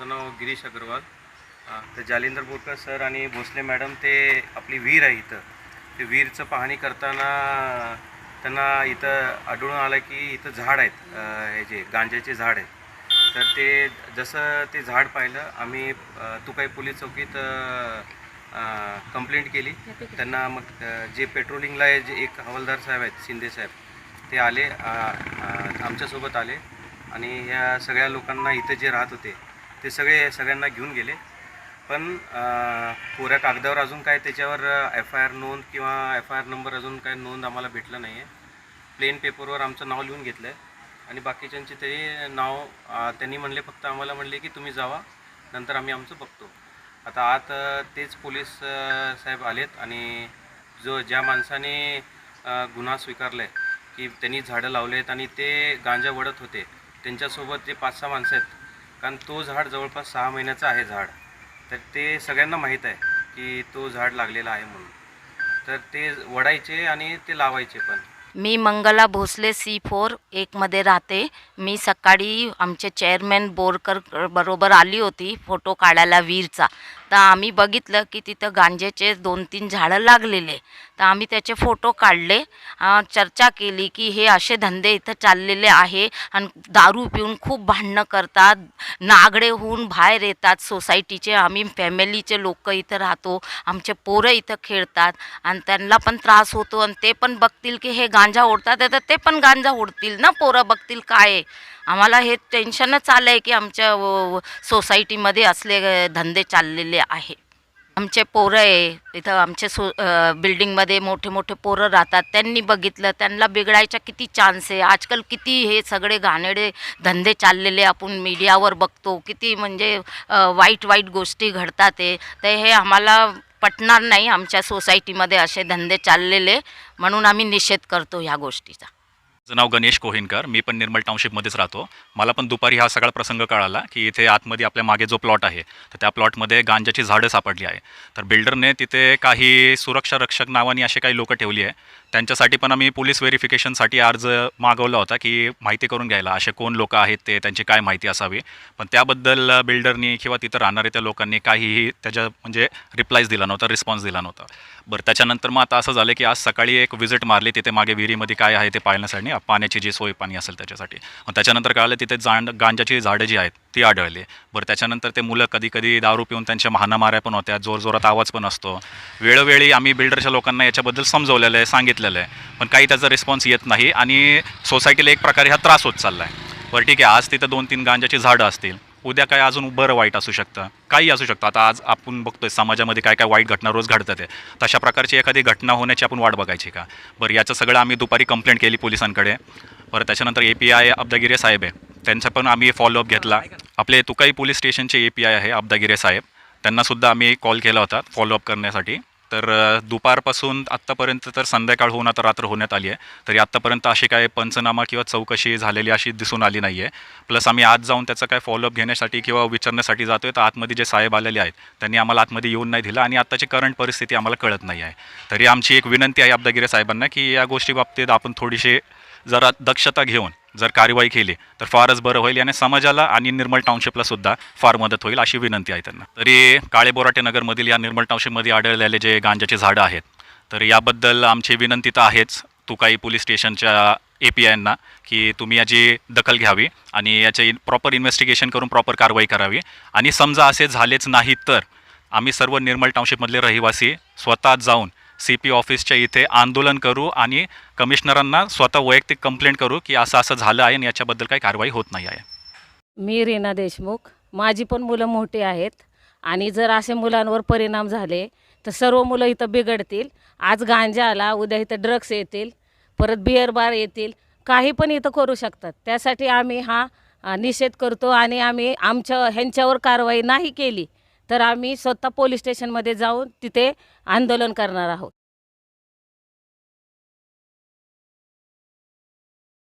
गिरीश अग्रवाल. तर जालिंदर बोरकर सर आणि भोसले मॅडम ते आपली विहीर आहे इथं. ते विहीरचं पाहणी करताना त्यांना इथं आढळून आलं की इथं झाड आहेत. हे जे गांजाचे झाड आहेत. तर ते जसं ते झाड पाहिलं आम्ही अ, तुकाई पोलीस चौकीत कंप्लेंट केली. त्यांना मग जे पेट्रोलिंगला जे एक हवालदार साहेब आहेत शिंदे साहेब ते आले आमच्यासोबत आले. आणि ह्या सगळ्या लोकांना इथं जे राहत होते ते सगळे सगळ्यांना घेऊन गेले. पण कोऱ्या कागदावर अजून काय त्याच्यावर एफ आय आर नोंद किंवा एफ आय आर नंबर अजून काय नोंद आम्हाला भेटलं नाही आहे प्लेन पेपरवर आमचं नाव लिहून घेतलं आहे आणि बाकीच्यांचे ते नाव त्यांनी म्हणले फक्त आम्हाला म्हणले की तुम्ही जावा नंतर आम्ही आमचं बघतो. आता आत तेच पोलीस साहेब आलेत आणि जो ज्या माणसाने गुन्हा स्वीकारला आहे की त्यांनी झाडं लावले आहेत आणि ते गांजा वडत होते त्यांच्यासोबत जे पाच सहा माणसं आहेत कारण तो झाड जवळपास सहा महिन्याचा आहे झाड. तर ते सगळ्यांना माहीत आहे की तो झाड लागलेला आहे म्हणून. तर ते वडायचे आणि ते लावायचे पण. मी मंगला भोसले सी फोर एकमध्ये राहते. मी सकाळी आमचे चेअरमॅन बोरकर बरोबर आली होती फोटो काढायला वीरचा. तर आम्ही बघितलं की तिथं गांजेचे दोन तीन झाडं लागलेले. तर आम्ही त्याचे फोटो काढले चर्चा केली की हे असे धंदे इथं चाललेले आहे आणि दारू पिऊन खूप भांडणं करतात नागडे होऊन बाहेर येतात. सोसायटीचे आम्ही फॅमिलीचे लोक इथं राहतो आमचे पोरं इथं खेळतात आणि त्यांना पण त्रास होतो आणि ते पण बघतील की हे गांजा ओढतात तर ते पण गांजा ओढतील ना पोरं बघतील काय आहे. आम्हाला हे टेन्शनच आलं आहे की आमच्या व- सोसायटीमध्ये असले धंदे चाललेले आहे आमचे पोरं आहे इथं आमचे सो बिल्डिंगमध्ये मोठे मोठे पोरं राहतात. त्यांनी बघितलं त्यांना बिघडायचा किती चान्स आहे. आजकाल किती हे सगळे घाणेडे धंदे चाललेले आपण मीडियावर बघतो. किती म्हणजे वाईट वाईट गोष्टी घडतात आहे तर हे आम्हाला पटणार नाही आमच्या सोसायटीमध्ये असे धंदे चाललेले. म्हणून आम्ही निषेध करतो ह्या गोष्टीचा. माझं नाव गणेश कोहिनकर. मी पण निर्मल टाउनशिपमध्येच राहतो. मला पण दुपारी हा सगळा प्रसंग कळाला की इथे आतमध्ये आपल्या मागे जो प्लॉट आहे तर त्या प्लॉटमध्ये गांजाची झाडं सापडली आहे. तर बिल्डरने तिथे काही सुरक्षा रक्षक नावाने असे काही लोकं ठेवली आहे त्यांच्यासाठी पण आम्ही पोलीस व्हेरिफिकेशनसाठी अर्ज मागवला होता की माहिती करून घ्यायला असे कोण लोक आहेत ते त्यांची काय माहिती असावी. पण त्याबद्दल बिल्डरनी किंवा तिथं राहणाऱ्या त्या लोकांनी काहीही त्याच्या म्हणजे रिप्लायज दिला नव्हता रिस्पॉन्स दिला नव्हता. बरं त्याच्यानंतर मग आता असं झालं की आज सकाळी एक व्हिजिट मारली तिथे मागे विहिरीमध्ये काय आहे ते पाहण्यासाठी पाण्याची जी सोय पाणी असेल त्याच्यासाठी. मग त्याच्यानंतर कळलं तिथे जाण गांजाची झाडं जी आहेत ती आढळली. बरं त्याच्यानंतर ते मुलं कधी कधी दारू पिऊन त्यांच्या महानामाऱ्या पण होत्या जोरजोरात आवाज पण असतो. वेळोवेळी आम्ही बिल्डरच्या लोकांना याच्याबद्दल समजवलेलं आहे सांगितलं घेतलेलं आहे. पण काही त्याचा रिस्पॉन्स येत नाही आणि सोसायटीला एक प्रकारे हा त्रास होत चालला आहे बरं ठीक आहे आज तिथं दोन तीन गांजाची झाडं असतील. उद्या काय अजून बरं वाईट असू शकतं? काही असू शकतं. आता आज आपण बघतोय समाजामध्ये काय काय वाईट घटना रोज घडतात आहे. तशा प्रकारची एखादी घटना होण्याची आपण वाट बघायची का? बरं याचं सगळं आम्ही दुपारी कंप्लेंट केली पोलिसांकडे. बरं त्याच्यानंतर ए पी आय अब्दागिरे साहेब आहे. त्यांचा पण आम्ही फॉलोअप घेतला. आपले तुकाई पोलीस स्टेशनचे ए पी आय आहे अब्दागिरे साहेब. त्यांनासुद्धा आम्ही कॉल केला होता फॉलोअप करण्यासाठी. तर दुपारपासून आत्तापर्यंत तर संध्याकाळ होऊन आता रात्र होण्यात आली आहे. तरी आत्तापर्यंत अशी काय पंचनामा किंवा चौकशी झालेली अशी दिसून आली नाही आहे. प्लस आम्ही आज जाऊन त्याचं काय फॉलोअप घेण्यासाठी किंवा विचारण्यासाठी जातोय तर आतमध्ये जे साहेब आलेले आहेत त्यांनी आम्हाला आतमध्ये येऊन नाही दिलं आणि आत्ताची करंट परिस्थिती आम्हाला कळत नाही आहे. तरी आमची एक विनंती आहे अब्दागिरे साहेबांना की या गोष्टी बाबतीत आपण थोडीशी जरा दक्षता घेऊन जर कार्यवाही केली तर फारच बरं होईल आणि समाजाला आणि निर्मल टाउनशिपला सुद्धा फार मदत होईल अशी विनंती आहे त्यांना. तरी काळे बोराटे नगरमधील या निर्मल टाउनशिपमध्ये आढळलेले जे गांजाचे झाडं आहेत तर याबद्दल आमची विनंती तर आहेच. तुकाई पोलीस स्टेशनच्या ए पी आयना की तुम्ही याची दखल घ्यावी आणि याचे प्रॉपर इन्व्हेस्टिगेशन करून प्रॉपर कारवाई करावी. आणि समजा असे झालेच नाही तर आम्ही सर्व निर्मल टाउनशिपमधले रहिवासी स्वतः जाऊन सी पी ऑफिसच्या इथे आंदोलन करू आणि कमिशनरांना स्वतः वैयक्तिक कंप्लेंट करू की असं असं झालं आहे आणि याच्याबद्दल काही कारवाई होत नाही आहे. मी रीना देशमुख. माझी पण मुलं मोठी आहेत आणि जर असे मुलांवर परिणाम झाले तर सर्व मुलं इथं बिघडतील. आज गांजा आला उद्या इथं ड्रग्स येतील परत बिअर बार येतील. काही पण इथं करू शकतात. त्यासाठी आम्ही हा निषेध करतो आणि आम्ही आमच्या ह्यांच्यावर कारवाई नाही केली. तर आम्ही स्वतः पोलीस स्टेशनमध्ये जाऊन तिथे आंदोलन करणार आहोत.